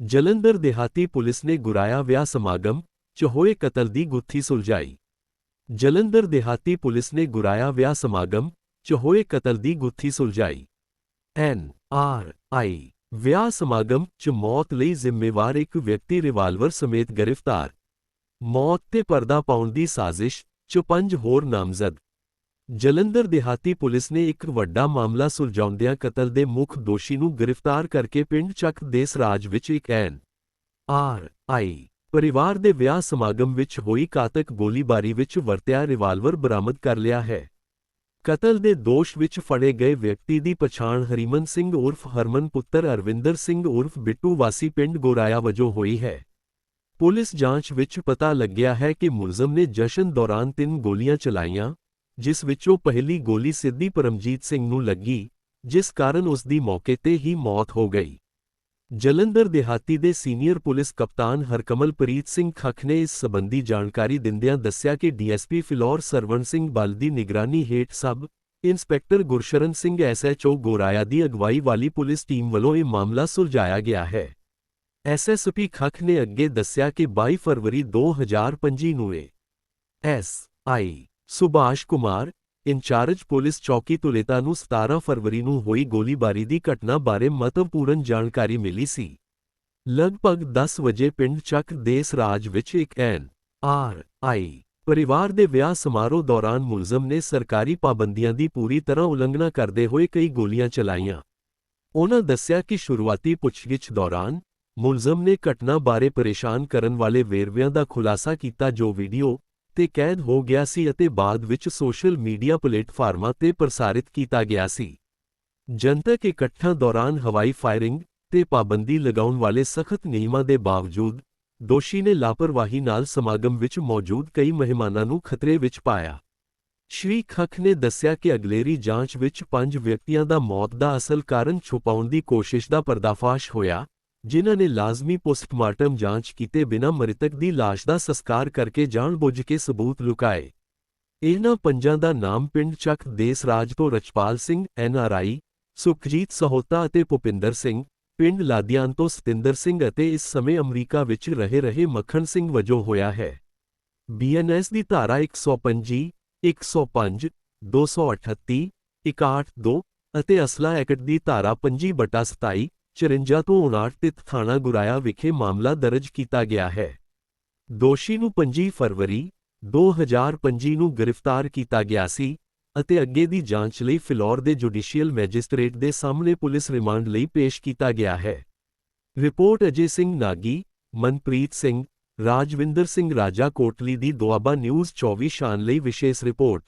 ਜਲੰਧਰ ਦਿਹਾਤੀ ਪੁਲਿਸ ਨੇ ਗੁਰਾਇਆ ਵਿਆਹ ਸਮਾਗਮ 'ਚ ਹੋਏ ਕਤਲ ਦੀ ਗੁੱਥੀ ਸੁਲਝਾਈ ਜਲੰਧਰ ਦਿਹਾਤੀ ਪੁਲਿਸ ਨੇ ਗੁਰਾਇਆ ਵਿਆਹ ਸਮਾਗਮ 'ਚ ਹੋਏ ਕਤਲ ਦੀ ਗੁੱਥੀ ਸੁਲਝਾਈ ਐਨ ਆਰ ਆਈ ਵਿਆਹ ਸਮਾਗਮ 'ਚ ਮੌਤ ਲਈ ਜ਼ਿੰਮੇਵਾਰ ਇੱਕ ਵਿਅਕਤੀ ਰਿਵਾਲਵਰ ਸਮੇਤ ਗ੍ਰਿਫਤਾਰ ਮੌਤ ਤੇ ਪਰਦਾ ਪਾਉਣ ਦੀ ਸਾਜ਼ਿਸ਼ 'ਚ ਪੰਜ ਹੋਰ ਨਾਮਜ਼ਦ ਜਲੰਧਰ ਦਿਹਾਤੀ ਪੁਲਿਸ ਨੇ ਇੱਕ ਵੱਡਾ ਮਾਮਲਾ ਸੁਲਝਾਉਂਦਿਆਂ ਕਤਲ ਦੇ ਮੁੱਖ ਦੋਸ਼ੀ ਨੂੰ ਗ੍ਰਿਫਤਾਰ ਕਰਕੇ ਪਿੰਡ ਚੱਕ ਦੇਸ ਰਾਜ ਵਿੱਚ ਇੱਕ ਐਨ ਆਰ ਆਈ ਪਰਿਵਾਰ ਦੇ ਵਿਆਹ ਸਮਾਗਮ ਵਿੱਚ ਹੋਈ ਘਾਤਕ ਗੋਲੀਬਾਰੀ ਵਿੱਚ ਵਰਤਿਆ ਰਿਵਾਲਵਰ ਬਰਾਮਦ ਕਰ ਲਿਆ ਹੈ। ਕਤਲ ਦੇ ਦੋਸ਼ ਵਿੱਚ ਫੜੇ ਗਏ ਵਿਅਕਤੀ ਦੀ ਪਛਾਣ ਹਰੀਮਨ ਸਿੰਘ ਉਰਫ ਹਰਮਨ ਪੁੱਤਰ ਅਰਵਿੰਦਰ ਸਿੰਘ ਉਰਫ ਬਿੱਟੂ ਵਾਸੀ ਪਿੰਡ ਗੋਰਾਇਆ ਵਜੋਂ ਹੋਈ ਹੈ। ਪੁਲਿਸ ਜਾਂਚ ਵਿੱਚ ਪਤਾ ਲੱਗਿਆ ਹੈ ਕਿ ਮੁਲਜ਼ਮ ਨੇ ਜਸ਼ਨ ਦੌਰਾਨ ਤਿੰਨ ਗੋਲੀਆਂ ਚਲਾਈਆਂ ਜਿਸ ਵਿੱਚੋਂ ਪਹਿਲੀ ਗੋਲੀ ਸਿੱਧੀ ਪਰਮਜੀਤ ਸਿੰਘ ਨੂੰ ਲੱਗੀ, ਜਿਸ ਕਾਰਨ ਉਸ ਦੀ ਮੌਕੇ ਤੇ ਹੀ ਮੌਤ ਹੋ ਗਈ। ਜਲੰਧਰ ਦਿਹਾਤੀ ਦੇ ਸੀਨੀਅਰ ਪੁਲਿਸ ਕਪਤਾਨ ਹਰਕਮਲਪ੍ਰੀਤ ਸਿੰਘ ਖੱਖ ਨੇ ਇਸ ਸਬੰਧੀ ਜਾਣਕਾਰੀ ਦਿੰਦਿਆਂ ਦੱਸਿਆ ਕਿ ਡੀਐਸਪੀ ਫਿਲੌਰ ਸਰਵਣ ਸਿੰਘ ਬਲ ਦੀ ਨਿਗਰਾਨੀ ਹੇਠ sub inspector Gursharan Singh SHO Goraya ਦੀ ਅਗਵਾਈ ਵਾਲੀ ਪੁਲਿਸ ਟੀਮ ਵੱਲੋਂ ਇਹ ਮਾਮਲਾ ਸੁਲਝਾਇਆ ਗਿਆ ਹੈ। ਐਸਐਸਪੀ ਖੱਖ ਨੇ ਅੱਗੇ ਦੱਸਿਆ ਕਿ 22 ਫਰਵਰੀ 2025 ਨੂੰ A S I Subhash Kumar, in charge police ਚੌਕੀ ਤੁਲੇਤਾ ਨੂੰ 17 ਫਰਵਰੀ ਨੂੰ ਹੋਈ ਗੋਲੀਬਾਰੀ ਦੀ ਘਟਨਾ ਬਾਰੇ ਮਹੱਤਵਪੂਰਨ ਜਾਣਕਾਰੀ ਮਿਲੀ ਸੀ। ਲਗਭਗ 10 ਵਜੇ ਪਿੰਡ ਚੱਕ ਦੇਸ ਰਾਜ ਵਿੱਚ ਇੱਕ ਐਨ ਆਰ ਆਈ ਪਰਿਵਾਰ ਦੇ ਵਿਆਹ ਸਮਾਰੋਹ ਦੌਰਾਨ ਮੁਲਜ਼ਮ ਨੇ ਸਰਕਾਰੀ ਪਾਬੰਦੀਆਂ ਦੀ ਪੂਰੀ ਤਰ੍ਹਾਂ ਉਲੰਘਣਾ ਕਰਦੇ ਹੋਏ ਕਈ ਗੋਲੀਆਂ ਚਲਾਈਆਂ। ਉਨ੍ਹਾਂ ਦੱਸਿਆ ਕਿ ਸ਼ੁਰੂਆਤੀ ਪੁੱਛਗਿੱਛ ਦੌਰਾਨ ਮੁਲਜ਼ਮ ਨੇ ਘਟਨਾ ਬਾਰੇ ਪਰੇਸ਼ਾਨ ਕਰਨ ਵਾਲੇ ਵੇਰਵਿਆਂ ਦਾ ਖੁਲਾਸਾ ਕੀਤਾ ਜੋ ਵੀਡੀਓ ਤੇ ਕੈਦ ਹੋ ਗਿਆ ਸੀ ਅਤੇ ਬਾਅਦ ਵਿੱਚ ਸੋਸ਼ਲ ਮੀਡੀਆ ਪਲੇਟਫਾਰਮਾਂ ਤੇ ਪ੍ਰਸਾਰਿਤ ਕੀਤਾ ਗਿਆ ਸੀ। ਜਨਤਕ ਇਕੱਠਾਂ ਦੌਰਾਨ ਹਵਾਈ ਫਾਇਰਿੰਗ ਤੇ ਪਾਬੰਦੀ ਲਗਾਉਣ ਵਾਲੇ ਸਖਤ ਨਿਯਮਾਂ ਦੇ ਬਾਵਜੂਦ ਦੋਸ਼ੀ ਨੇ ਲਾਪਰਵਾਹੀ ਨਾਲ ਸਮਾਗਮ ਵਿੱਚ ਮੌਜੂਦ ਕਈ ਮਹਿਮਾਨਾਂ ਨੂੰ ਖਤਰੇ ਵਿੱਚ ਪਾਇਆ। ਸ਼੍ਰੀ ਖੱਖ ਨੇ ਦੱਸਿਆ ਕਿ ਅਗਲੇਰੀ ਜਾਂਚ ਵਿੱਚ ਪੰਜ ਵਿਅਕਤੀਆਂ ਦਾ ਮੌਤ ਦਾ ਅਸਲ ਕਾਰਨ ਛੁਪਾਉਣ ਦੀ ਕੋਸ਼ਿਸ਼ ਦਾ ਪਰਦਾਫਾਸ਼ ਹੋਇਆ। ਜਿਨ੍ਹਾਂ ਨੇ ਲਾਜ਼ਮੀ ਪੋਸਟਮਾਰਟਮ ਜਾਂਚ ਕੀਤੇ ਬਿਨਾਂ ਮ੍ਰਿਤਕ ਦੀ ਲਾਸ਼ ਦਾ ਸੰਸਕਾਰ ਕਰਕੇ ਜਾਣਬੁੱਝ ਕੇ ਸਬੂਤ ਲੁਕਾਏ। ਇਹਨਾਂ ਪੰਜਾਂ ਦਾ ਨਾਮ ਪਿੰਡ ਚੱਕ ਦੇਸ ਰਾਜ ਤੋਂ ਰਚਪਾਲ ਸਿੰਘ ਐਨਆਰਆਈ ਸੁਖਜੀਤ ਸਹੋਤਾ ਅਤੇ ਭੁਪਿੰਦਰ ਸਿੰਘ, ਪਿੰਡ ਲਾਦੀਆਨ ਤੋਂ ਸਤਿੰਦਰ ਸਿੰਘ ਅਤੇ ਇਸ ਸਮੇਂ ਅਮਰੀਕਾ ਵਿੱਚ ਰਹੇ ਰਹੇ ਮੱਖਣ ਸਿੰਘ ਵਜੋਂ ਹੋਇਆ ਹੈ। ਬੀਐਨਐਸ ਦੀ ਧਾਰਾ 125 105 238 182 ਅਤੇ ਅਸਲਾ ਐਕਟ ਦੀ ਧਾਰਾ 25/27 54 ਤੋਂ 59 ਤਿਤ ਥਾਣਾ ਗੁਰਾਇਆ ਵਿਖੇ ਮਾਮਲਾ ਦਰਜ ਕੀਤਾ ਗਿਆ ਹੈ। ਦੋਸ਼ੀ ਨੂੰ 25 ਫਰਵਰੀ 2025 ਨੂੰ ਗ੍ਰਿਫਤਾਰ ਕੀਤਾ ਗਿਆ ਸੀ ਅਤੇ ਅੱਗੇ ਦੀ ਜਾਂਚ ਲਈ ਫਿਲੌਰ ਦੇ ਜੁਡੀਸ਼ੀਅਲ ਮੈਜਿਸਟ੍ਰੇਟ ਦੇ ਸਾਹਮਣੇ ਪੁਲਿਸ ਰਿਮਾਂਡ ਲਈ ਪੇਸ਼ ਕੀਤਾ ਗਿਆ ਹੈ। ਰਿਪੋਰਟ ਅਜੇ ਸਿੰਘ ਨਾਗੀ, ਮਨਪ੍ਰੀਤ ਸਿੰਘ, ਰਾਜਵਿੰਦਰ ਸਿੰਘ ਰਾਜਾ ਕੋਟਲੀ ਦੀ ਦੁਆਬਾ ਨਿਊਜ਼ 24 ਸ਼ਾਨ ਲਈ ਵਿਸ਼ੇਸ਼ ਰਿਪੋਰਟ।